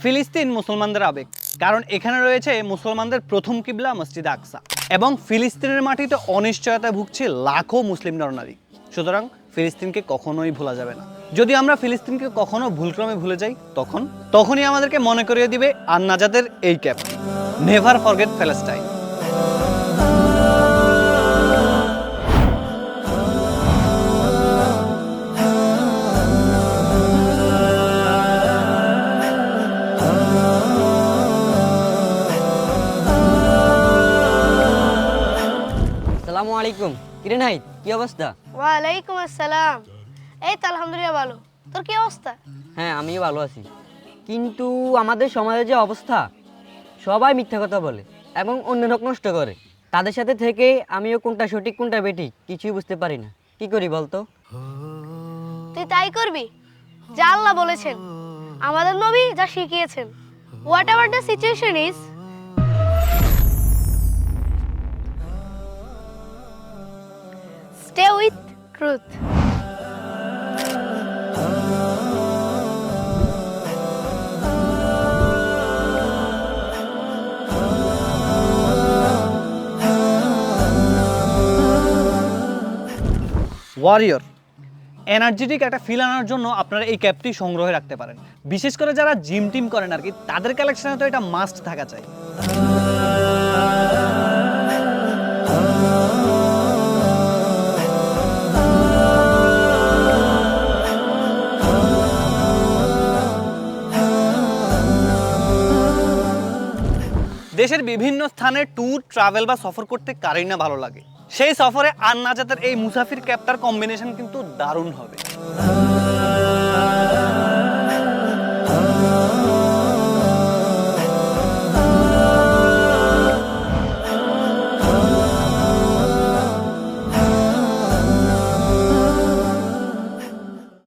ফিলিস্তিন মুসলমানদের আবেগ। কারণ এখানে রয়েছে মুসলমানদের প্রথম কিবলা মসজিদ আকসা। এবং ফিলিস্তিনের মাটিতে অনিশ্চয়তায় ভুগছে লাখো মুসলিম নরনারী। সুতরাং ফিলিস্তিনকে কখনোই ভোলা যাবে না। যদি আমরা ফিলিস্তিনকে কখনো ভুলক্রমে ভুলে যাই, তখন? তখনই আমাদেরকে মনে করিয়ে দিবে আন্নাজাদের এই ক্যাপ নেভার ফরগেট প্যালেস্টাইন আলাইকুম। কিরে নাই কি অবস্থা? ওয়ালাইকুম আসসালাম। এই তো আলহামদুলিল্লাহ ভালো। তোর কি অবস্থা? হ্যাঁ আমিও ভালো আছি। কিন্তু আমাদের সমাজে যে অবস্থা সবাই মিথ্যা কথা বলে এবং অন্য লোক নষ্ট করে। তাদের সাথে থেকে আমিও কোনটা সঠিক কোনটা বেঠিক কিছুই বুঝতে পারি না। কি করি বলতো? তুই তাই করবি? যা আল্লাহ বলেছেন। আমাদের নবী যা শিখিয়েছেন। Whatever the situation is stay with truth warrior energetic একটা ফিল আনার জন্য আপনারা এই ক্যাপটি সংগ্রহে রাখতে পারেন। বিশেষ করে যারা জিম টিম করেন আর কি তাদের কালেকশনে তো এটা মাস্ট থাকা চাই। দেশের বিভিন্ন স্থানে ট্যুর ট্রাভেল বা সফর করতে কারই না ভালো লাগে। সেই সফরে আর এই মুসাফির ক্যাপটার কম্বিনেশন কিন্তু দারুণ হবে।